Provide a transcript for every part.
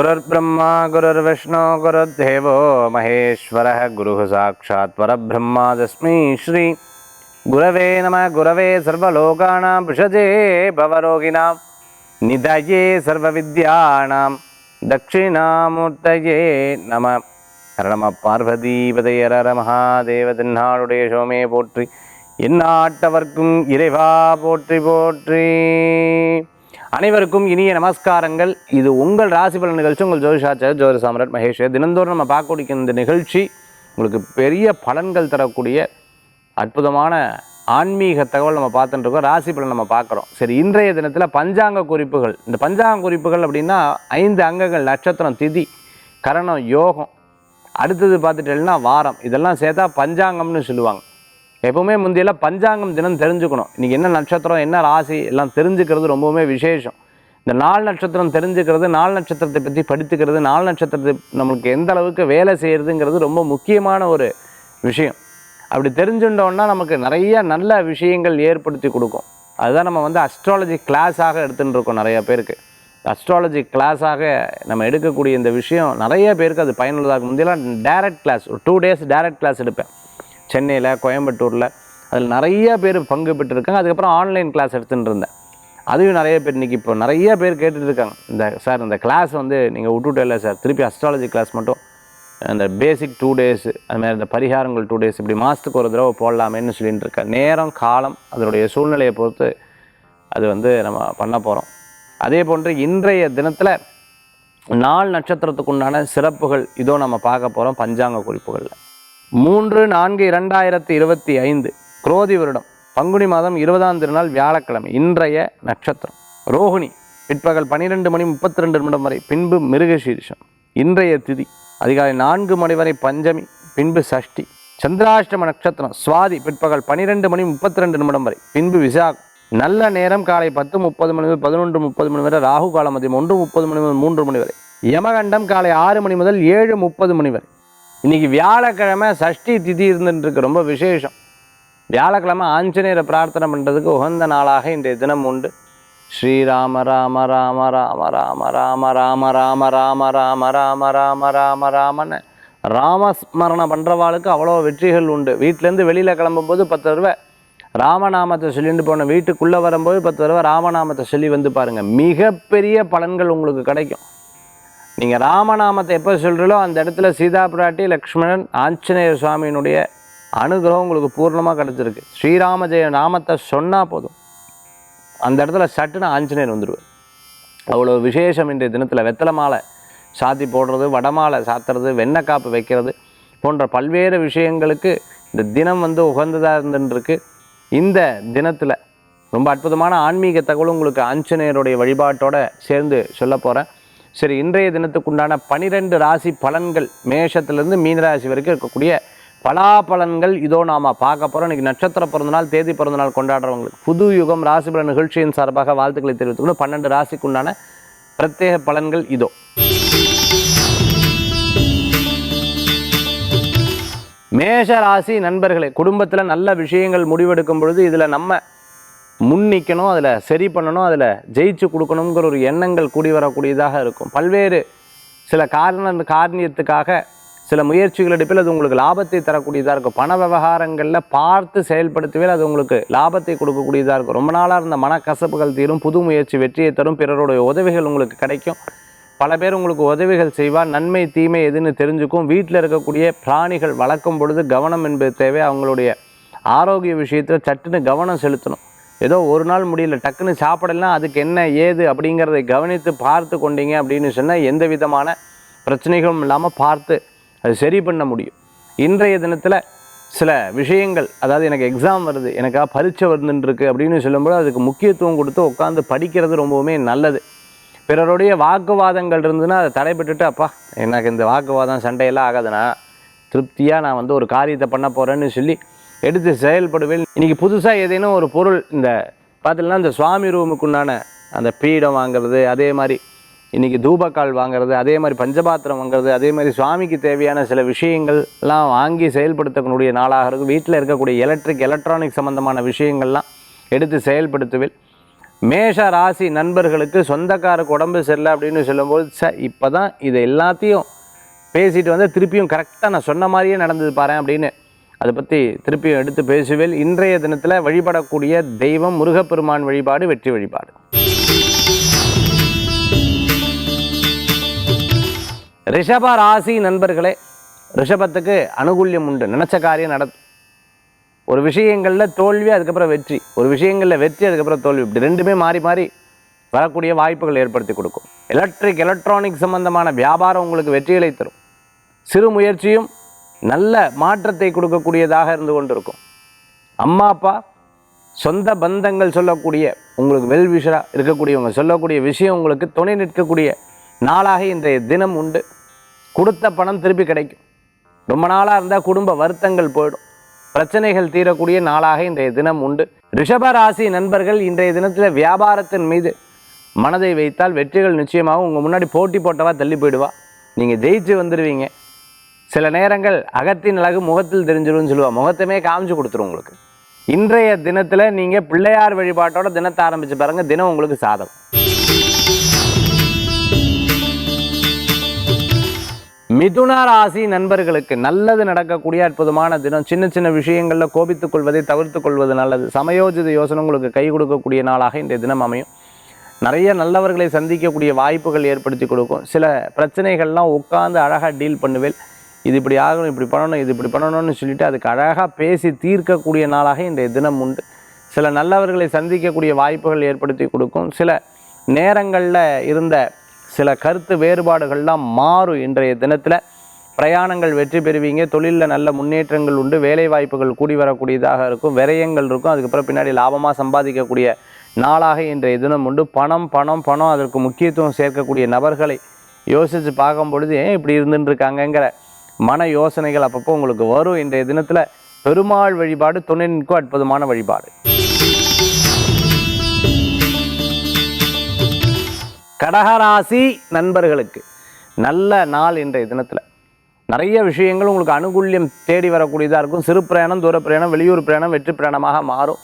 गुरुर्ब्रह्मा गुरुर्विष्णु गुरुर्देवो महेश्वरः गुरुः साक्षात् परब्रह्मा तस्मै श्री गुरवे नमः गुरवे सर्वलोकानां विषजे भवरोगिणां निधये सर्वविद्यानां दक्षिणामूर्तये नमः ஹரணம பார்வதீபதையர மகாதேவ தென்னாளுடைய சோமே போற்றி எந்நாட்டவர்க்கும் இறைவா போற்றி போற்றி அனைவருக்கும் இனிய நமஸ்காரங்கள். இது உங்கள் ராசி பலன் நிகழ்ச்சி. உங்கள் ஜோதிஷாச்சார் ஜோதி சாம்ராட் மகேஷ் தினந்தோறும் நம்ம பார்க்கக்கூடிய இந்த நிகழ்ச்சி உங்களுக்கு பெரிய பலன்கள் தரக்கூடிய அற்புதமான ஆன்மீக தகவல் நம்ம பார்த்துட்டுருக்கோம் ராசி பலன் நம்ம பார்க்குறோம். சரி இன்றைய தினத்தில் பஞ்சாங்க குறிப்புகள். இந்த பஞ்சாங்க குறிப்புகள் அப்படின்னா ஐந்து அங்கங்கள். நட்சத்திரம் திதி கரணம் யோகம். அடுத்தது பார்த்துட்டேன்னா வாரம். இதெல்லாம் சேர்த்தா பஞ்சாங்கம்னு சொல்லுவாங்க. எப்பவுமே முந்தையெல்லாம் பஞ்சாங்கம் தினம் தெரிஞ்சுக்கணும். இன்றைக்கி என்ன நட்சத்திரம் என்ன ராசி எல்லாம் தெரிஞ்சுக்கிறது ரொம்பவுமே விசேஷம். இந்த நாலு நட்சத்திரம் தெரிஞ்சுக்கிறது நாலு நட்சத்திரத்தை பற்றி படித்துக்கிறது நாலு நட்சத்திரத்தை நம்மளுக்கு எந்த அளவுக்கு வேலை செய்கிறதுங்கிறது ரொம்ப முக்கியமான ஒரு விஷயம். அப்படி தெரிஞ்சுட்டோன்னா நமக்கு நிறைய நல்ல விஷயங்கள் ஏற்படுத்தி கொடுக்கும். அதுதான் நம்ம வந்து அஸ்ட்ராலஜி கிளாஸாக எடுத்துகிட்டு இருக்கோம் நிறைய பேருக்கு. அஸ்ட்ராலஜி கிளாஸாக நம்ம எடுக்கக்கூடிய இந்த விஷயம் நிறைய பேருக்கு அது பயனுள்ளதாக முந்தையெல்லாம் டேரக்ட் கிளாஸ் ஒரு டூ டேஸ் டேரக்ட் கிளாஸ் எடுப்பேன். சென்னையில் கோயம்புத்தூரில் அதில் நிறைய பேர் பங்கு பெற்றிருக்காங்க. அதுக்கப்புறம் ஆன்லைன் கிளாஸ் எடுத்துகிட்டு இருந்தேன். அதையும் நிறைய பேர் இன்றைக்கி இப்போ நிறைய பேர் கேட்டுட்ருக்காங்க இந்த சார் இந்த கிளாஸ் வந்து நீங்கள் விட்டுட்டே இல்லை சார் திருப்பி அஸ்ட்ராலஜி கிளாஸ் மட்டும் அந்த பேசிக் டூ டேஸ் அதுமாதிரி இந்த பரிகாரங்கள் டூ டேஸ் இப்படி மாதத்துக்கு ஒரு தடவை போடலாமேன்னு சொல்லிட்டு இருக்கேன். நேரம் காலம் அதனுடைய சூழ்நிலையை பொறுத்து அது வந்து நம்ம பண்ண போகிறோம் அதே போன்று இன்றைய தினத்தில் நாள் நட்சத்திரத்துக்குண்டான சிறப்புகள் இதோ நம்ம பார்க்க போகிறோம் பஞ்சாங்க குறிப்புகளில். மூன்று நான்கு இரண்டாயிரத்தி இருபத்தி ஐந்து குரோதி வருடம். பங்குனி மாதம் இருபதாம் திருநாள் வியாழக்கிழமை இன்றைய நட்சத்திரம். ரோஹிணி பிற்பகல் பன்னிரெண்டு மணி முப்பத்தி ரெண்டு நிமிடம் வரை பின்பு மிருகசீரிஷம். இன்றைய திதி அதிகாலை நான்கு மணி வரை பஞ்சமி பின்பு சஷ்டி. சந்திராஷ்டம நட்சத்திரம் சுவாதி பிற்பகல் பன்னிரெண்டு மணி முப்பத்தி ரெண்டு நிமிடம் வரை பின்பு விசாகம். நல்ல நேரம் காலை பத்து முப்பது மணி முதல் பதினொன்று முப்பது மணி வரை ராகு காலம் மதியம் ஒன்று முப்பது மணி முதல் மூன்று மணி வரை. யமகண்டம் காலை ஆறு மணி முதல் ஏழு முப்பது மணி வரை. இன்றைக்கி வியாழக்கிழமை சஷ்டி திதி இருந்துட்டுருக்கு ரொம்ப விசேஷம் வியாழக்கிழமை ஆஞ்சநேயரை பிரார்த்தனை பண்ணுறதுக்கு உகந்த நாளாக இன்றைய தினம் உண்டு ஸ்ரீராம ராம ராம ராம ராம ராம ராம ராம ராம ராம ராம ராம ராம ராமன்னு ராமஸ்மரணம் பண்ணுறவாளுக்கு அவ்வளோ வெற்றிகள் உண்டு வீட்டிலேருந்து வெளியில் கிளம்பும்போது பத்து தடவை ராமநாமத்தை சொல்லிட்டு போன வீட்டுக்குள்ளே வரும்போது பத்து தடவை ராமநாமத்தை சொல்லி வந்து பாருங்கள் மிகப்பெரிய பலன்கள் உங்களுக்கு கிடைக்கும் நீங்கள் ராமநாமத்தை எப்போ சொல்கிறீங்களோ அந்த இடத்துல சீதா பிராட்டி லக்ஷ்மணன் ஆஞ்சநேயர் சுவாமியினுடைய அனுகிரகம் உங்களுக்கு பூர்ணமாக கிடச்சிருக்கு. ஸ்ரீராம ஜெய நாமத்தை சொன்னால் போதும். அந்த இடத்துல சட்டுன்னு ஆஞ்சநேயர் வந்துடுவார் அவ்வளோ விசேஷம் இன்றைய தினத்தில் வெத்தலை மாலை சாத்தி போடுறது வடமாலை சாத்துறது வெண்ணெய் காப்பு வைக்கிறது போன்ற பல்வேறு விஷயங்களுக்கு இந்த தினம் வந்து உகந்ததாக இருந்துருக்கு இந்த தினத்தில் ரொம்ப அற்புதமான ஆன்மீக தகவல் உங்களுக்கு ஆஞ்சநேயருடைய வழிபாட்டோடு சேர்ந்து சொல்ல போகிறேன் சரி இன்றைய தினத்துக்குண்டான பனிரெண்டு ராசி பலன்கள் மேஷத்திலிருந்து மீனராசி வரைக்கும் இருக்கக்கூடிய பலாபலன்கள் இதோ நாம் பார்க்க போகிறோம் இன்றைக்கி நட்சத்திர பிறந்தநாள் தேதி பிறந்தநாள் கொண்டாடுறவங்களுக்கு புது யுகம் ராசி நிகழ்ச்சியின் சார்பாக வாழ்த்துக்களை தெரிவித்துக்கணும் பன்னெண்டு ராசிக்குண்டான பிரத்யேக பலன்கள் இதோ. மேஷ ராசி நண்பர்களே குடும்பத்தில் நல்ல விஷயங்கள் முடிவெடுக்கும் பொழுது இதில் நம்ம முன் நிற்கணும் அதில் சரி பண்ணணும் அதில் ஜெயிச்சு கொடுக்கணுங்கிற ஒரு எண்ணங்கள் கூடி வரக்கூடியதாக இருக்கும். பல்வேறு சில காரண காரணியத்துக்காக சில முயற்சிகள் எடுப்பில் அது உங்களுக்கு லாபத்தை தரக்கூடியதாக இருக்கும். பண விவகாரங்களில் பார்த்து செயல்படுத்தவே அது உங்களுக்கு லாபத்தை கொடுக்கக்கூடியதாக இருக்கும். ரொம்ப நாளாக இருந்த மனக்கசப்புகள் தீரும் புது முயற்சி வெற்றியை தரும் பிறருடைய உதவிகள் உங்களுக்கு கிடைக்கும். பல பேர் உங்களுக்கு உதவிகள் செய்வார். நன்மை தீமை எதுன்னு தெரிஞ்சுக்கும். வீட்டில் இருக்கக்கூடிய பிராணிகள் வளர்க்கும் பொழுது கவனம் என்பது தேவை. அவங்களுடைய ஆரோக்கிய விஷயத்தில் சட்டுன்னு கவனம் செலுத்தணும். ஏதோ ஒரு நாள் முடியல டக்குன்னு சாப்பிடலாம் அதுக்கு என்ன ஏது அப்படிங்கிறத கவனித்து பார்த்து கொண்டீங்க அப்படின்னு சொன்னால் எந்த விதமான பிரச்சனைகளும் இல்லாமல் பார்த்து அது சரி பண்ண முடியும். இன்றைய தினத்தில் சில விஷயங்கள் அதாவது எனக்கு எக்ஸாம் வருது எனக்காக பரீட்சை வந்துருக்கு அப்படின்னு சொல்லும்போது அதுக்கு முக்கியத்துவம் கொடுத்து உட்காந்து படிக்கிறது ரொம்பவுமே நல்லது. பிறருடைய வாக்குவாதங்கள் இருந்ததுன்னா அதை தடைபட்டுட்டு அப்பா எனக்கு இந்த வாக்குவாதம் சண்டையெல்லாம் ஆகாதுன்னா திருப்தியாக நான் வந்து ஒரு காரியத்தை பண்ண போகிறேன்னு சொல்லி எடுத்து செயல்படுவேன். இன்றைக்கி புதுசாக ஏதேனும் ஒரு பொருள் இந்த பார்த்தீங்கன்னா இந்த சுவாமி ரூமுக்குண்டான அந்த பீடம் வாங்குறது அதே மாதிரி இன்றைக்கி தூபக்கால் வாங்குறது அதே மாதிரி பஞ்சபாத்திரம் வாங்குறது அதே மாதிரி சுவாமிக்கு தேவையான சில விஷயங்கள்லாம் வாங்கி செயல்படுத்தக்கூடிய நாளாக இருக்கும் வீட்டில் இருக்கக்கூடிய எலக்ட்ரிக் எலக்ட்ரானிக் சம்மந்தமான விஷயங்கள்லாம் எடுத்து செயல்படுத்துவேன். மேஷ ராசி நண்பர்களுக்கு சொந்தக்காரருக்கு உடம்பு சரியில்லை அப்படின்னு சொல்லும்போது ச இப்போ தான் இதை எல்லாத்தையும் பேசிட்டு வந்து திருப்பியும் கரெக்டாக நான் சொன்ன மாதிரியே நடந்தது பாரு அப்படின்னு அதை பற்றி திருப்பியும் எடுத்து பேசுவேல். இன்றைய தினத்தில் வழிபடக்கூடிய தெய்வம் முருகப்பெருமான் வழிபாடு வெற்றி வழிபாடு. ரிஷப ராசி நண்பர்களே ரிஷபத்துக்கு அனுகூல்யம் உண்டு. நினச்ச காரியம் நடத்தும் ஒரு விஷயங்களில் தோல்வி அதுக்கப்புறம் வெற்றி. ஒரு விஷயங்களில் வெற்றி அதுக்கப்புறம் தோல்வி. இப்படி ரெண்டுமே மாறி மாறி வரக்கூடிய வாய்ப்புகள் ஏற்படுத்தி கொடுக்கும். எலக்ட்ரிக் எலக்ட்ரானிக் சம்பந்தமான வியாபாரம் உங்களுக்கு வெற்றிகளை தரும். சிறு முயற்சியும் நல்ல மாற்றத்தை கொடுக்கக்கூடியதாக இருந்து கொண்டிருக்கும். அம்மா அப்பா சொந்த பந்தங்கள் சொல்லக்கூடிய உங்களுக்கு வெல்விஷராக இருக்கக்கூடியவங்க சொல்லக்கூடிய விஷயம் உங்களுக்கு துணை நிற்கக்கூடிய நாளாக இன்றைய தினம் உண்டு. கொடுத்த பணம் திருப்பி கிடைக்கும். ரொம்ப நாளாக இருந்தால் குடும்ப வருத்தங்கள் போயிடும். பிரச்சனைகள் தீரக்கூடிய நாளாக இன்றைய தினம் உண்டு. ரிஷப ராசி நண்பர்கள் இன்றைய தினத்தில் வியாபாரத்தின் மீது மனதை வைத்தால் வெற்றிகள் நிச்சயமாக உங்கள் முன்னாடி போட்டி போட்டவா தள்ளி போயிடுவா. நீங்கள் ஜெயிச்சு வந்துடுவீங்க சில நேரங்கள் அகத்தின் அழகு முகத்தில் தெரிஞ்சிரும்னு சொல்லுவாள் முகத்தமே காமிச்சு கொடுத்துரும் உங்களுக்கு. இன்றைய தினத்தில் நீங்கள் பிள்ளையார் வழிபாட்டோட தினத்தை ஆரம்பித்து பாருங்கள் தினம் உங்களுக்கு சாதம் மிதுன ராசி நண்பர்களுக்கு நல்லது நடக்கக்கூடிய அற்புதமான தினம். சின்ன சின்ன விஷயங்களில் கோபித்துக் கொள்வதை தவிர்த்துக் கொள்வது நல்லது. சமயோஜித யோசனை உங்களுக்கு கை கொடுக்கக்கூடிய நாளாக இன்றைய தினம் அமையும். நிறைய நல்லவர்களை சந்திக்கக்கூடிய வாய்ப்புகள் ஏற்படுத்தி கொடுக்கும். சில பிரச்சனைகள்லாம் உட்காந்து அழகாக டீல் பண்ணுவேன். இது இப்படி ஆகணும் இப்படி பண்ணணும் இது இப்படி பண்ணணும்னு சொல்லிட்டு அதுக்கு அழகாக பேசி தீர்க்கக்கூடிய நாளாக இன்றைய தினம் உண்டு. சில நல்லவர்களை சந்திக்கக்கூடிய வாய்ப்புகள் ஏற்படுத்தி கொடுக்கும். சில நேரங்களில் இருந்த சில கருத்து வேறுபாடுகள்லாம் மாறும் இன்றைய தினத்தில். பிரயாணங்கள் வெற்றி பெறுவீங்க தொழிலில் நல்ல முன்னேற்றங்கள் உண்டு வேலை வாய்ப்புகள் கூடி வரக்கூடியதாக இருக்கும் விரயங்கள் இருக்கும் அதுக்கப்புறம் பின்னாடி லாபமாக சம்பாதிக்கக்கூடிய நாளாக இன்றைய தினம் உண்டு. பணம் பணம் பணம் அதற்கு முக்கியத்துவம் சேர்க்கக்கூடிய நபர்களை யோசித்து பார்க்கும் பொழுது ஏன் இப்படி இருந்துட்டு இருக்காங்கங்கிற மன யோசனைகள் அப்பப்போ உங்களுக்கு வரும். இன்றைய தினத்தில் பெருமாள் வழிபாடு துணை நிற்கும் அற்புதமான வழிபாடு. கடகராசி நண்பர்களுக்கு நல்ல நாள் இன்றைய தினத்தில். நிறைய விஷயங்கள் உங்களுக்கு அனுகூல்யம் தேடி வரக்கூடியதாக இருக்கும். சிறு பிரயாணம் தூர பிரயாணம் வெளியூர் பிரயாணம் வெற்றி பிரயாணமாக மாறும்.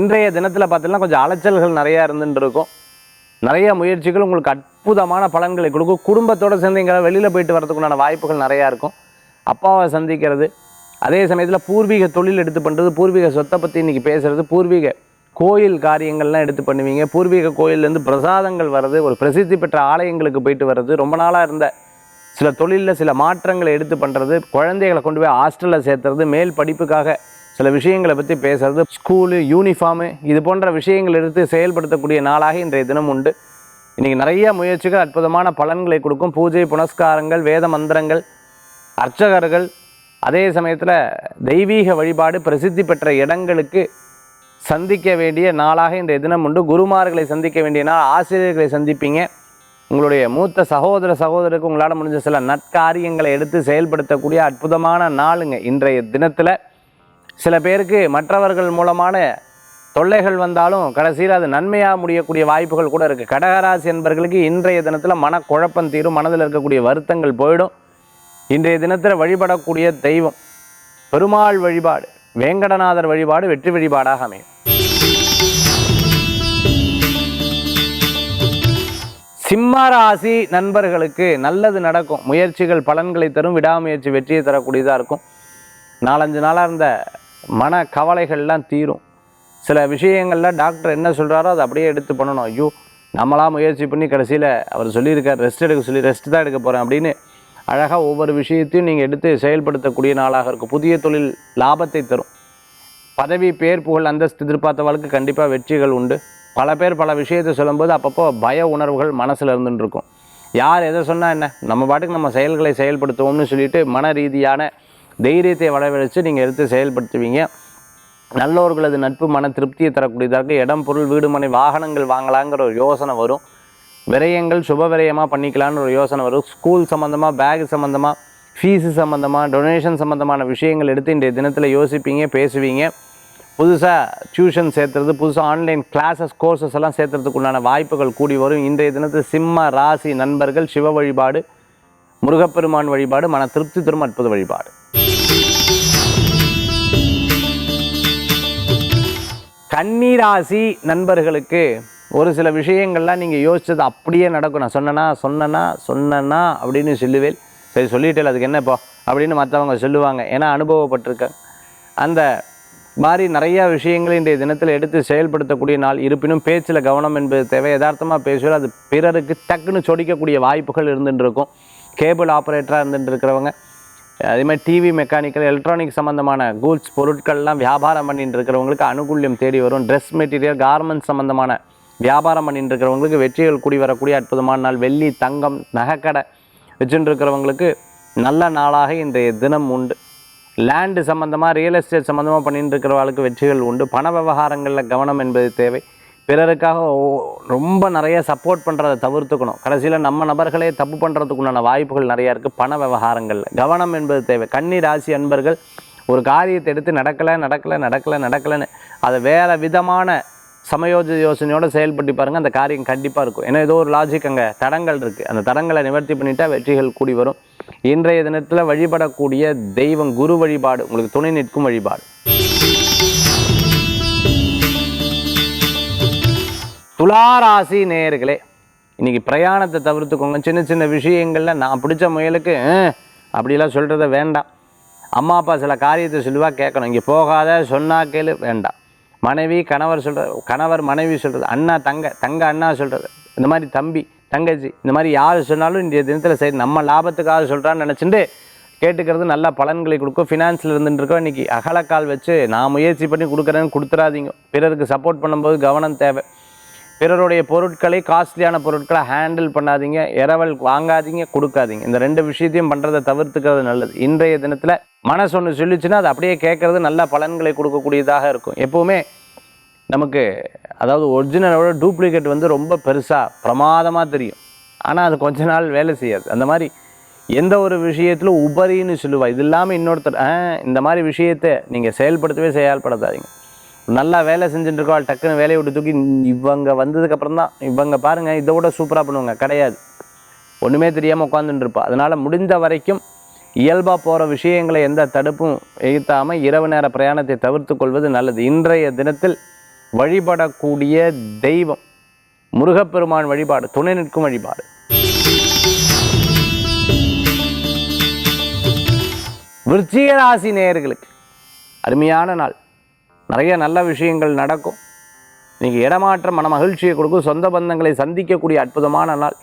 இன்றைய தினத்தில் பார்த்தீங்கன்னா கொஞ்சம் அலைச்சல்கள் நிறையா இருந்துட்டு இருக்கும். நிறைய முயற்சிகள் உங்களுக்கு அற்புதமான பலன்களை கொடுக்கும். குடும்பத்தோடு சேர்ந்து எங்களால் வெளியில் போயிட்டு வரதுக்குண்டான வாய்ப்புகள் நிறையா இருக்கும். அப்பாவை சந்திக்கிறது அதே சமயத்தில் பூர்வீக தொழில் எடுத்து பண்ணுறது பூர்வீக சொத்தை பற்றி இன்றைக்கி பேசுகிறது பூர்வீக கோயில் காரியங்கள்லாம் எடுத்து பண்ணுவீங்க. பூர்வீக கோயிலேருந்து பிரசாதங்கள் வர்றது ஒரு பிரசித்தி பெற்ற ஆலயங்களுக்கு போயிட்டு வர்றது ரொம்ப நாளாக இருந்த சில தொழிலில் சில மாற்றங்களை எடுத்து பண்ணுறது குழந்தைகளை கொண்டு போய் ஹாஸ்டலில் சேர்த்துறது மேல் படிப்புக்காக சில விஷயங்களை பற்றி பேசுறது ஸ்கூலு யூனிஃபார்மு இது போன்ற விஷயங்கள் எடுத்து செயல்படுத்தக்கூடிய நாளாக இன்றைய தினம் உண்டு. இன்றைக்கி நிறைய முயற்சிகள் அற்புதமான பலன்களை கொடுக்கும். பூஜை புனஸ்காரங்கள் வேத மந்திரங்கள் அர்ச்சகர்கள் அதே சமயத்தில் தெய்வீக வழிபாடு பிரசித்தி பெற்ற இடங்களுக்கு சந்திக்க வேண்டிய நாளாக இன்றைய தினம் உண்டு. குருமார்களை சந்திக்க வேண்டிய நாள் ஆசிரியர்களை சந்திப்பீங்க. உங்களுடைய மூத்த சகோதர சகோதரருக்கு உங்களால் முடிஞ்ச சில நற்காரியங்களை எடுத்து செயல்படுத்தக்கூடிய அற்புதமான நாளுங்க இன்றைய தினத்தில். சில பேருக்கு மற்றவர்கள் மூலமான தொல்லைகள் வந்தாலும் கடைசியில் அது நன்மையாக முடியக்கூடிய வாய்ப்புகள் கூட இருக்குது கடகராசி என்பர்களுக்கு இன்றைய தினத்தில் மனக்குழப்பம் தீரும் மனதில் இருக்கக்கூடிய வருத்தங்கள் போயிடும். இன்றைய தினத்தில் வழிபடக்கூடிய தெய்வம் பெருமாள் வழிபாடு வேங்கடநாதர் வழிபாடு வெற்றி வழிபாடாக அமையும். சிம்ம ராசி நண்பர்களுக்கு நல்லது நடக்கும். முயற்சிகள் பலன்களை தரும். விடாமுயற்சி வெற்றியை தரக்கூடியதாக இருக்கும். நாலஞ்சு நாளாக இருந்த மன கவலைகள்லாம் தீரும். சில விஷயங்களில் டாக்டர் என்ன சொல்கிறாரோ அதை அப்படியே எடுத்து பண்ணணும். ஐயோ நம்மளாம் முயற்சி பண்ணி கடைசியில் அவர் சொல்லியிருக்கார் ரெஸ்ட் எடுக்க சொல்லி ரெஸ்ட் தான் எடுக்க போகிறேன் அப்படின்னு அழகாக ஒவ்வொரு விஷயத்தையும் நீங்கள் எடுத்து செயல்படுத்தக்கூடிய நாளாக இருக்கும். புதிய தொழில் லாபத்தை தரும். பதவி பேர் புகழ் அந்தஸ்து எதிர்பார்த்தவளுக்கு கண்டிப்பாக வெற்றிகள் உண்டு. பல பேர் பல விஷயத்தை சொல்லும்போது அப்பப்போ பய உணர்வுகள் மனசில் இருந்துட்டு இருக்கும். யார் எதை சொன்னால் என்ன? நம்ம பாட்டுக்கு நம்ம செயல்களை செயல்படுத்துவோம்னு சொல்லிட்டு மன ரீதியான தைரியத்தை வரவழைச்சு நீங்கள் எடுத்து செயல்படுத்துவீங்க. நல்லவர்களது நட்பு மன திருப்தியை தரக்கூடியதாக இடம் பொருள் வீடு மனை வாகனங்கள் வாங்கலாங்கிற ஒரு யோசனை வரும். விரயங்கள் சுப விரயமாக பண்ணிக்கலான்னு ஒரு யோசனை வரும். ஸ்கூல் சம்மந்தமாக பேக் சம்மந்தமாக ஃபீஸு சம்மந்தமாக டொனேஷன் சம்மந்தமான விஷயங்கள் எடுத்து இன்றைய தினத்தில் யோசிப்பீங்க பேசுவீங்க. புதுசாக டியூஷன் சேர்த்துறது புதுசாக ஆன்லைன் கிளாஸஸ் கோர்சஸ் எல்லாம் சேர்த்துறதுக்குண்டான வாய்ப்புகள் கூடி வரும். இன்றைய தினத்தில் சிம்ம ராசி நண்பர்கள் சிவ வழிபாடு முருகப்பெருமான் வழிபாடு மன திருப்தி தரும் அற்புத வழிபாடு. கன்னிராசி நண்பர்களுக்கு ஒரு சில விஷயங்கள்லாம் நீங்கள் யோசிச்சது அப்படியே நடக்கும். நான் சொன்னனா சொன்னனா சொன்னனா அப்படின்னு சொல்லுவேன். சரி சொல்லிட்டேன் அதுக்கு என்ன இப்போ? அப்படின்னு மற்றவங்க சொல்லுவாங்க. ஏன்னா அனுபவப்பட்டிருக்கேன். அந்த மாதிரி நிறையா விஷயங்களை இன்றைய தினத்தில் எடுத்து செயல்படுத்தக்கூடிய நாள். இருப்பினும் பேச்சில் கவனம் என்பது தேவை. யதார்த்தமாக பேசுவது அது பிறருக்கு டக்குன்னு சொடிக்கக்கூடிய வாய்ப்புகள் இருந்துட்டு இருக்கும். கேபிள் ஆப்ரேட்டராக இருந்துட்டு இருக்கிறவங்க. அதேமாதிரி டிவி மெக்கானிக்கல் எலக்ட்ரானிக் சம்மந்தமான கூட்ஸ் பொருட்கள்லாம் வியாபாரம் பண்ணிட்டு இருக்கிறவங்களுக்கு அனுகூல்யம் தேடி வரும். ட்ரெஸ் மெட்டீரியல் கார்மெண்ட்ஸ் சம்மந்தமான வியாபாரம் பண்ணிட்டு இருக்கிறவங்களுக்கு வெற்றிகள் கூடி வரக்கூடிய அற்புதமான நாள். வெள்ளி தங்கம் நகைக்கடை வச்சுட்டு இருக்கிறவங்களுக்கு நல்ல நாளாக இன்றைய தினம் உண்டு. லேண்டு சம்மந்தமாக ரியல் எஸ்டேட் சம்மந்தமாக பண்ணிட்டு இருக்கிறவர்களுக்கு வெற்றிகள் உண்டு. பண விவகாரங்களில் கவனம் என்பது தேவை. பிறருக்காக ஓ- ரொம்ப நிறைய சப்போர்ட் பண்ணுறதை தவிர்த்துக்கணும். கடைசியில் நம்ம நபர்களே தப்பு பண்ணுறதுக்குண்டான வாய்ப்புகள் நிறையா இருக்குது பண விவகாரங்களில் கவனம் என்பது தேவை. கன்னி ராசி அன்பர்கள் ஒரு காரியத்தை எடுத்து நடக்கலை நடக்கலை நடக்கலை நடக்கலைன்னு அதை வேறு விதமான சமயோஜ யோசனையோடு செயல்பட்டு பாருங்கள் அந்த காரியம் கண்டிப்பாக இருக்கும். ஏன்னா ஏதோ ஒரு லாஜிக் அங்கே தடங்கள் இருக்குது அந்த தடங்களை நிவர்த்தி பண்ணிட்டா வெற்றிகள் கூடி வரும். இன்றைய தினத்தில் வழிபடக்கூடிய தெய்வம் குரு வழிபாடு உங்களுக்கு துணை நிற்கும் வழிபாடு. துளாராசி நேயர்களே இன்றைக்கி பிரயாணத்தை தவிர்த்துக்கோங்க. சின்ன சின்ன விஷயங்களில் நான் பிடிச்ச முயலுக்கு அப்படிலாம் சொல்கிறத வேண்டாம். அம்மா அப்பா சில காரியத்தை சொல்லுவா கேட்கணும். இங்கே போகாத சொன்னா கேளு வேண்டாம். மனைவி கணவர் சொல்கிறது கணவர் மனைவி சொல்கிறது அண்ணா தங்க தங்க அண்ணா சொல்கிறது இந்த மாதிரி தம்பி தங்கச்சி இந்த மாதிரி யார் சொன்னாலும் இன்றைய தினத்தில் சரி நம்ம லாபத்துக்காக சொல்கிறான்னு நினச்சிட்டு கேட்டுக்கிறது நல்ல பலன்களை கொடுக்கும். ஃபினான்ஸில் இருந்துட்டுருக்கோம் இன்றைக்கி அகலக்கால் வச்சு நான் முயற்சி பண்ணி கொடுக்குறேன்னு கொடுத்துறாதீங்க. பிறருக்கு சப்போர்ட் பண்ணும்போது கவனம் தேவை. பிறருடைய பொருட்களை காஸ்ட்லியான பொருட்களை ஹேண்டில் பண்ணாதீங்க இரவல் வாங்காதீங்க கொடுக்காதீங்க. இந்த ரெண்டு விஷயத்தையும் பண்ணுறதை தவிர்த்துக்கிறது நல்லது. இன்றைய தினத்தில் மனசு ஒன்று சொல்லிச்சுன்னா அது அப்படியே கேட்குறது நல்ல பலன்களை கொடுக்கக்கூடியதாக இருக்கும். எப்போவுமே நமக்கு அதாவது ஒரிஜினலோட டூப்ளிகேட் வந்து ரொம்ப பெருசாக பிரமாதமாக தெரியும். ஆனால் அது கொஞ்ச நாள் வேலை செய்யாது. அந்த மாதிரி எந்த ஒரு விஷயத்திலும் உபரின்னு சொல்லுவாள் இது இல்லாமல் இன்னொருத்தர் "ஆ, இந்த மாதிரி விஷயத்தை நீங்கள் செயல்படுத்தவே செயல்படுத்தாதீங்க நல்லா வேலை செஞ்சுட்டு இருக்கோம் டக்குன்னு வேலையை விட்டு தூக்கி இவங்க வந்ததுக்கப்புறம் தான் இவங்க பாருங்கள் இதை விட சூப்பராக பண்ணுவாங்க. கிடையாது. ஒன்றுமே தெரியாமல் உட்காந்துட்டுருப்பா அதனால் முடிந்த வரைக்கும் இயல்பாக போகிற விஷயங்களை எந்த தடுப்பும் எய்த்தாமல் இரவு நேர பிரயாணத்தை தவிர்த்து கொள்வது நல்லது. இன்றைய தினத்தில் வழிபடக்கூடிய தெய்வம் முருகப்பெருமான் வழிபாடு துணை நிற்கும் வழிபாடு. விருச்சிக ராசி நேயர்களுக்கு அருமையான நாள். நிறைய நல்ல விஷயங்கள் நடக்கும். நீங்கள் இடமாற்றம் மன மகிழ்ச்சியை கொடுக்கும். சொந்த பந்தங்களை சந்திக்கக்கூடிய அற்புதமான நாள்.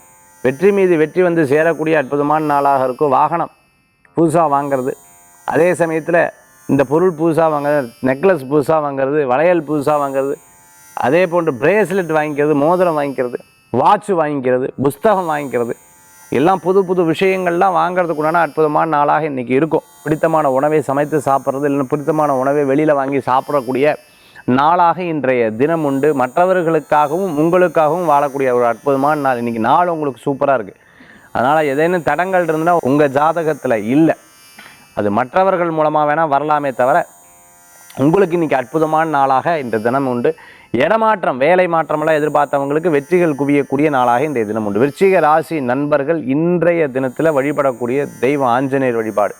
வெற்றி மீது வெற்றி வந்து சேரக்கூடிய அற்புதமான நாளாக இருக்கும். வாகனம் புதுசாக வாங்குறது. அதே சமயத்தில் இந்த பொருள் புதுசாக வாங்குறது நெக்லஸ் புதுசாக வாங்குறது வளையல் புதுசாக வாங்குறது அதே போன்று பிரேஸ்லெட் வாங்கிக்கிறது மோதிரம் வாங்கிக்கிறது வாட்ச் வாங்கிக்கிறது புஸ்தகம் வாங்கிக்கிறது. எல்லாம் புது புது விஷயங்கள்லாம் வாங்குறதுக்கு உண்டான அற்புதமான நாளாக இன்றைக்கி இருக்கும். பிடித்தமான உணவை சமைத்து சாப்பிட்றது இல்லைன்னா பிடித்தமான உணவை வெளியில் வாங்கி சாப்பிடக்கூடிய நாளாக இன்றைய தினம் உண்டு. மற்றவர்களுக்காகவும் உங்களுக்காகவும் வாழக்கூடிய ஒரு அற்புதமான நாள். இன்றைக்கி நாள் உங்களுக்கு சூப்பராக இருக்குது அதனால் ஏதேனும் தடங்கள் இருந்ததுன்னா உங்கள் ஜாதகத்தில் இல்லை. அது மற்றவர்கள் மூலமாக வேணால் வரலாமே தவிர உங்களுக்கு இன்றைக்கி அற்புதமான நாளாக இந்த தினம் உண்டு. இடமாற்றம் வேலை மாற்றமெல்லாம் எதிர்பார்த்தவங்களுக்கு வெற்றிகள் குவியக்கூடிய நாளாக இந்த தினம் உண்டு. விருச்சிக ராசி நண்பர்கள் இன்றைய தினத்தில் வழிபடக்கூடிய தெய்வ ஆஞ்சநேயர் வழிபாடு.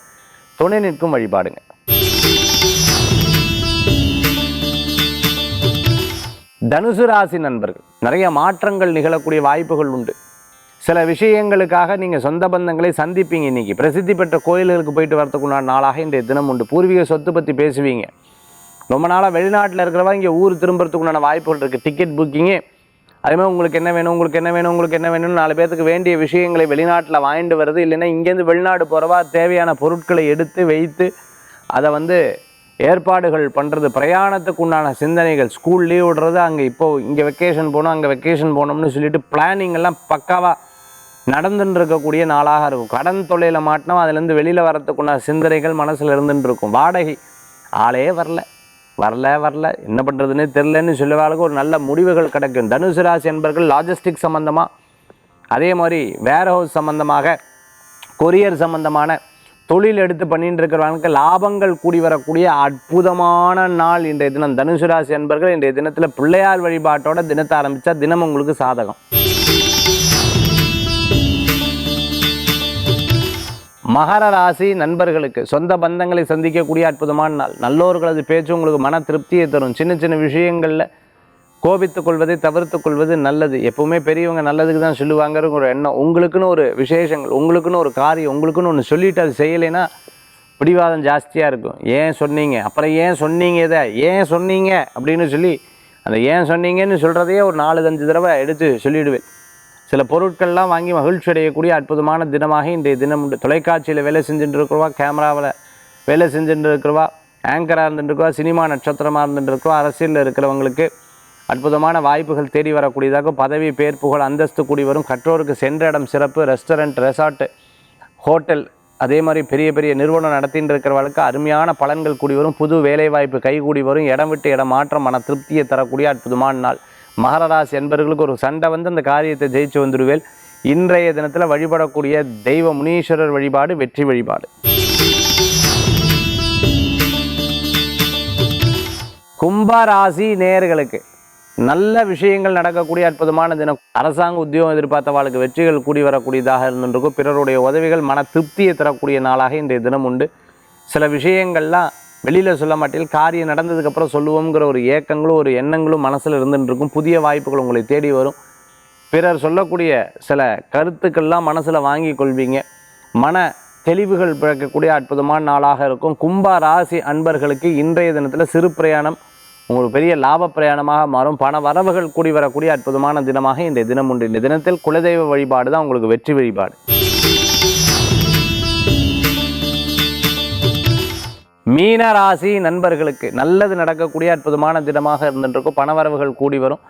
துணை நிற்கும் வழிபாடுங்க. தனுசு ராசி நண்பர்கள் நிறைய மாற்றங்கள் நிகழக்கூடிய வாய்ப்புகள் உண்டு. சில விஷயங்களுக்காக நீங்கள் சொந்த பந்தங்களை சந்திப்பீங்க இன்னைக்கு. பிரசித்தி பெற்ற கோயில்களுக்கு போயிட்டு வரதுக்குண்டான நாளாக இன்றைய தினம் உண்டு. பூர்வீக சொத்து பற்றி பேசுவீங்க. ரொம்ப நாளாக வெளிநாட்டில் இருக்கிறவா இங்கே ஊர் திரும்புறதுக்குண்டான வாய்ப்புகள் இருக்குது டிக்கெட் புக்கிங்கு அதேமாதிரி உங்களுக்கு என்ன வேணும் உங்களுக்கு என்ன வேணும் உங்களுக்கு என்ன வேணும்னு நாலு பேர்த்துக்கு வேண்டிய விஷயங்களை வெளிநாட்டில் வாங்கிட்டு வருது இல்லைன்னா இங்கேருந்து வெளிநாடு போகிறவா தேவையான பொருட்களை எடுத்து வைத்து அதை வந்து ஏற்பாடுகள் பண்ணுறது பிரயாணத்துக்கு உண்டான சிந்தனைகள் ஸ்கூல் லீவ் விடுறது அங்கே இப்போது இங்கே வெக்கேஷன் போகணும் அங்கே வெக்கேஷன் போகணும்னு சொல்லிட்டு பிளானிங் எல்லாம் பக்காவாக நடந்துன்னு இருக்கக்கூடிய நாளாக இருக்கும். கடன் தொல்லையில் மாட்டினோம் அதுலேருந்து வெளியில் வரத்துக்குண்டான சிந்தனைகள் மனசில் இருந்துட்டு இருக்கும். வாடகை ஆளே வரல. வரல வரல. என்ன பண்ணுறதுன்னு தெரிலன்னு சொல்லுவாளுக்கு ஒரு நல்ல முடிவுகள் கிடைக்கும். தனுசு ராசி என்பர்கள் லாஜிஸ்டிக் சம்மந்தமாக அதே மாதிரி வேர் ஹவுஸ் சம்மந்தமாக கொரியர் சம்மந்தமான தொழில் எடுத்து பண்ணிட்டு இருக்கிறவங்களுக்கு லாபங்கள் கூடி வரக்கூடிய அற்புதமான நாள் இன்றைய தினம். தனுசு ராசி என்பர்கள் இன்றைய தினத்தில் பிள்ளையார் வழிபாட்டோட தினத்தை ஆரம்பித்தா தினம் உங்களுக்கு சாதகம். மகர ராசி நண்பர்களுக்கு சொந்த பந்தங்களை சந்திக்கக்கூடிய அற்புதமான நாள். நல்லோர்களது பேச்சு உங்களுக்கு மன திருப்தியை தரும். சின்ன சின்ன விஷயங்களில் கோபித்துக் கொள்வதை தவிர்த்து கொள்வது நல்லது. எப்பவுமே பெரியவங்க நல்லதுக்கு தான் சொல்லுவாங்கிற ஒரு எண்ணம். உங்களுக்குன்னு ஒரு விசேஷங்கள் உங்களுக்குன்னு ஒரு காரியம் உங்களுக்குன்னு ஒன்று சொல்லிவிட்டு அது செய்யலைன்னா பிடிவாதம் ஜாஸ்தியாக இருக்கும். ஏன் சொன்னீங்க? அப்புறம் ஏன் சொன்னீங்க இதை? ஏன் சொன்னீங்க? அப்படின்னு சொல்லி அந்த ஏன் சொன்னீங்கன்னு சொல்கிறதையே ஒரு நாலு அஞ்சு தடவை எடுத்து சொல்லிவிடுவேன் சில பொருட்கள்லாம் வாங்கி மகிழ்ச்சி அடையக்கூடிய அற்புதமான தினமாக இன்றைய தினம் உண்டு. தொலைக்காட்சியில் வேலை செஞ்சுட்டு இருக்கிறவா கேமராவில் வேலை செஞ்சுட்டு இருக்கிறவா ஆங்கராக இருந்துட்டுருக்குவா சினிமா நட்சத்திரமாக இருந்துட்டுருக்குவா அரசியலில் இருக்கிறவங்களுக்கு அற்புதமான வாய்ப்புகள் தேடி வரக்கூடியதாக பதவி பேர் புகழ் அந்தஸ்து கூடி வரும். கற்றோருக்கு சென்ற இடம் சிறப்பு ரெஸ்டாரண்ட் ரெசார்ட்டு ஹோட்டல் அதே மாதிரி பெரிய பெரிய நிறுவனம் நடத்திட்டு இருக்கிறவர்களுக்கு அருமையான பலன்கள் கூடி வரும். புது வேலைவாய்ப்பு கைகூடி வரும். இடம் விட்டு இடம் மாற்றம் மன திருப்தியை தரக்கூடிய அற்புதமான நாள். மகரராசி என்பவர்களுக்கு ஒரு சண்டை வந்து அந்த காரியத்தை ஜெயிச்சு வந்துடுவேல் இன்றைய தினத்தில் வழிபடக்கூடிய தெய்வ முனீஸ்வரர் வழிபாடு வெற்றி வழிபாடு. கும்பராசி நேயர்களுக்கு நல்ல விஷயங்கள் நடக்கக்கூடிய அற்புதமான தினம். அரசாங்க உத்தியோகம் எதிர்பார்த்தவாளுக்கு வெற்றிகள் கூடி வரக்கூடியதாக இருந்துருக்கும் பிறருடைய உதவிகள் மன திருப்தியை தரக்கூடிய நாளாக இன்றைய தினம் உண்டு. சில விஷயங்கள்லாம் வெளியில் சொல்ல மாட்டேன். காரியம் நடந்ததுக்கப்புறம் சொல்லுவோங்கிற ஒரு ஏக்கங்களும் ஒரு எண்ணங்களும் மனசில் இருந்துட்டுருக்கும் புதிய வாய்ப்புகள் உங்களை தேடி வரும். பிறர் சொல்லக்கூடிய சில கருத்துக்கள்லாம் மனசில் வாங்கி கொள்வீங்க. மன தெளிவுகள் பிறக்கக்கூடிய அற்புதமான நாளாக இருக்கும். கும்ப ராசி அன்பர்களுக்கு இன்றைய தினத்தில் சிறு பிரயாணம் உங்களுக்கு பெரிய லாப பிரயாணமாக மாறும். பண வரவுகள் கூடி வரக்கூடிய அற்புதமான தினமாக இந்த தினம் உண்டு. இந்த தினத்தில் குலதெய்வ வழிபாடு தான் உங்களுக்கு வெற்றி வழிபாடு. மீன ராசி நண்பர்களுக்கு நல்லது நடக்கக்கூடிய அற்புதமான தினமாக இருந்துட்டுருக்கும். பணவரவுகள் கூடி வரும்.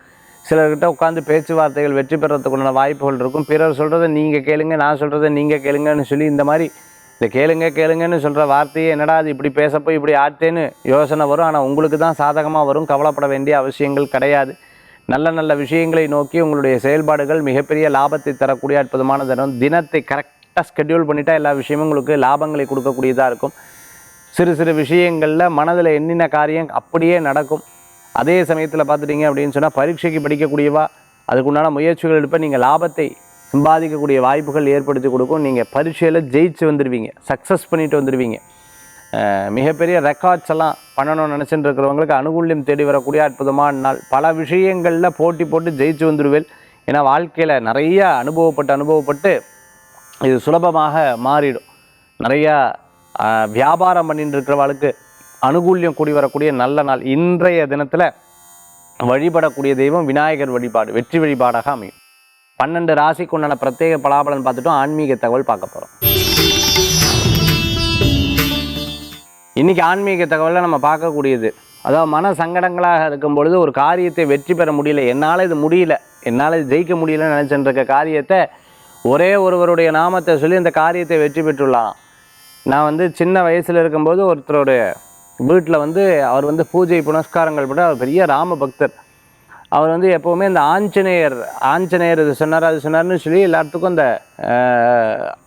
சிலர்கிட்ட உட்காந்து பேச்சுவார்த்தைகள் வெற்றி பெறத்துக்குண்டான வாய்ப்புகள் இருக்கும். பிறர் சொல்கிறத நீங்கள் கேளுங்க நான் சொல்கிறத நீங்கள் கேளுங்கன்னு சொல்லி இந்த மாதிரி இந்த கேளுங்க கேளுங்கன்னு சொல்கிற வார்த்தையே என்னடா அது இப்படி பேசப்போ இப்படி ஆட்டேன்னு யோசனை வரும். ஆனால் உங்களுக்கு தான் சாதகமாக வரும். கவலைப்பட வேண்டிய அவசியங்கள் கிடையாது. நல்ல நல்ல விஷயங்களை நோக்கி உங்களுடைய செயல்பாடுகள் மிகப்பெரிய லாபத்தை தரக்கூடிய அற்புதமான தினம். தினத்தை கரெக்டாக ஸ்கெடியூல் பண்ணிட்டா எல்லா விஷயமும் உங்களுக்கு லாபங்களை கொடுக்கக்கூடியதாக இருக்கும். சிறு சிறு விஷயங்களில் மனதில் எண்ணின காரியம் அப்படியே நடக்கும். அதே சமயத்தில் பார்த்துட்டீங்க அப்படின்னு சொன்னால் பரீட்சைக்கு படிக்கக்கூடியவா அதுக்குண்டான முயற்சிகள் எடுப்ப நீங்கள் லாபத்தை சம்பாதிக்கக்கூடிய வாய்ப்புகள் ஏற்படுத்தி கொடுக்கும். நீங்கள் பரீட்சையில் ஜெயிச்சு வந்துடுவீங்க சக்ஸஸ் பண்ணிட்டு வந்துடுவீங்க மிகப்பெரிய ரெக்கார்ட்ஸ் எல்லாம் பண்ணணும்னு நினச்சிட்டு இருக்கிறவங்களுக்கு அனுகூல்யம் தேடி வரக்கூடிய அற்புதமான நாள். பல விஷயங்களில் போட்டி போட்டு ஜெயிச்சு வந்துடுவேன் ஏன்னா வாழ்க்கையில் நிறைய அனுபவப்பட்டு அனுபவப்பட்டு இது சுலபமாக மாறிடும். நிறையா வியாபாரம் பண்ணிட்டு இருக்கிறவளுக்கு அனுகூல்யம் கூடி வரக்கூடிய நல்ல நாள். இன்றைய தினத்தில் வழிபடக்கூடிய தெய்வம் விநாயகர் வழிபாடு வெற்றி வழிபாடாக அமையும். பன்னெண்டு ராசிக்கு உண்டான பிரத்யேக பலாபலன் பார்த்துட்டோம் ஆன்மீக தகவல் பார்க்க போகிறோம் இன்னைக்கு ஆன்மீக தகவலை நம்ம பார்க்கக்கூடியது அதாவது மன சங்கடங்களாக இருக்கும் பொழுது ஒரு காரியத்தை வெற்றி பெற முடியல என்னால் இது முடியல என்னால் இது ஜெயிக்க முடியலன்னு நினச்சிட்டு இருக்க காரியத்தை ஒரே ஒருவருடைய நாமத்தை சொல்லி இந்த காரியத்தை வெற்றி பெற்றுள்ளலாம் நான் வந்து சின்ன வயசில் இருக்கும்போது ஒருத்தரோட வீட்டில் வந்து அவர் வந்து பூஜை புனஸ்காரங்கள் பண்ண அவர் பெரிய ராம பக்தர். அவர் வந்து எப்போவுமே இந்த ஆஞ்சநேயர் ஆஞ்சநேயர் இது சொன்னார் அது சொன்னார்னு சொல்லி எல்லாத்துக்கும் அந்த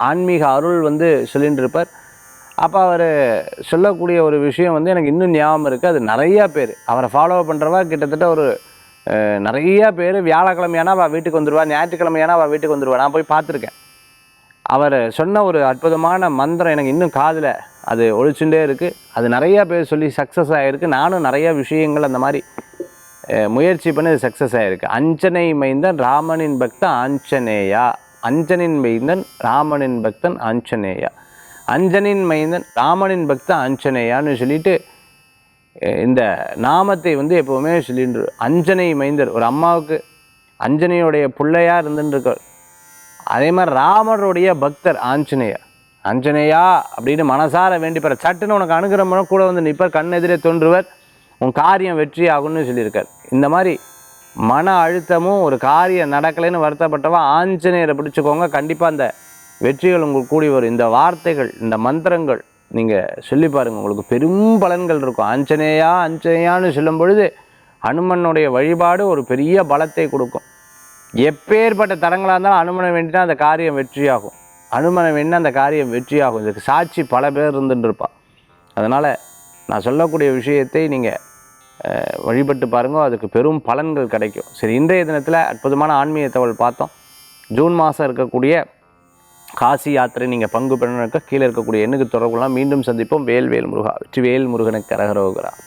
ஆன்மீக அருள் வந்து சொல்லிட்டு இருப்பார் அப்போ அவர் சொல்லக்கூடிய ஒரு விஷயம் வந்து எனக்கு இன்னும் ஞாபகம் இருக்குது அது நிறையா பேர். அவரை ஃபாலோ பண்ணுறவா கிட்டத்தட்ட ஒரு நிறையா நிறைய பேர் வியாழக்கிழமையானா அவள் வீட்டுக்கு வந்துடுவா ஞாயிற்றுக்கிழமையானா அவள் வீட்டுக்கு வந்துடுவா நான் போய் பார்த்துருக்கேன். அவர் சொன்ன ஒரு அற்புதமான மந்திரம் எனக்கு இன்னும் காதில். அது ஒழிச்சுட்டே இருக்குது அது நிறையா பேர் சொல்லி சக்ஸஸ் ஆகிருக்கு நானும் நிறைய விஷயங்கள் அந்த மாதிரி முயற்சி பண்ணி அது சக்ஸஸ் ஆகிருக்கு அஞ்சனை மைந்தன் ராமனின் பக்தன் ஆஞ்சநேயா. அஞ்சனின் மைந்தன் ராமனின் பக்தன் ஆஞ்சநேயா. அஞ்சனின் மைந்தன் ராமனின் பக்தன் ஆஞ்சநேயான்னு சொல்லிட்டு இந்த நாமத்தை வந்து எப்போவுமே சொல்லிட்டு அஞ்சனை மைந்தர் ஒரு அம்மாவுக்கு அஞ்சனையுடைய பிள்ளையாக இருந்துட்டு அதே மாதிரி ராமருடைய பக்தர் ஆஞ்சநேயர். ஆஞ்சநேயா அப்படின்னு மனசார வேண்டி பெற சட்டுன்னு உனக்கு அனுகிரகம் கூட வந்து நிற்பார் கண் எதிரே தோன்றுவர் உன் காரியம் வெற்றி ஆகும்னு சொல்லியிருக்கார். இந்த மாதிரி மன அழுத்தமும் ஒரு காரியம் நடக்கலைன்னு வருத்தப்பட்டவா ஆஞ்சநேயரை பிடிச்சிக்கோங்க. கண்டிப்பாக அந்த வெற்றிகள் உங்களுக்கு கூடி வரும். இந்த வார்த்தைகள் இந்த மந்திரங்கள் நீங்கள் சொல்லி பாருங்கள் உங்களுக்கு பெரும் பலன்கள் இருக்கும். ஆஞ்சநேயா ஆஞ்சநேயான்னு சொல்லும் பொழுது அனுமனுடைய வழிபாடு ஒரு பெரிய பலத்தை கொடுக்கும். எப்பேற்பட்ட தடங்களாக இருந்தாலும் அனுமனை வேண்டினா அந்த காரியம் வெற்றியாகும். அனுமனை வேண்டினா அந்த காரியம் வெற்றியாகும். இதுக்கு சாட்சி பல பேர் இருந்துட்டுருப்பா அதனால் நான் சொல்லக்கூடிய விஷயத்தை நீங்கள் வழிபட்டு பாருங்கள் அதுக்கு பெரும் பலன்கள் கிடைக்கும். சரி இன்றைய தினத்தில் அற்புதமான ஆன்மீக தகவல் பார்த்தோம். ஜூன் மாதம் இருக்கக்கூடிய காசி யாத்திரை நீங்கள் பங்கு பெறணும் கீழே இருக்கக்கூடிய எண்ணுக்கு தொடர்புலாம் மீண்டும் சந்திப்போம். வேல் வேல் முருகா வெற்றி வேல் முருகனுக்கு கரகரோகிறார்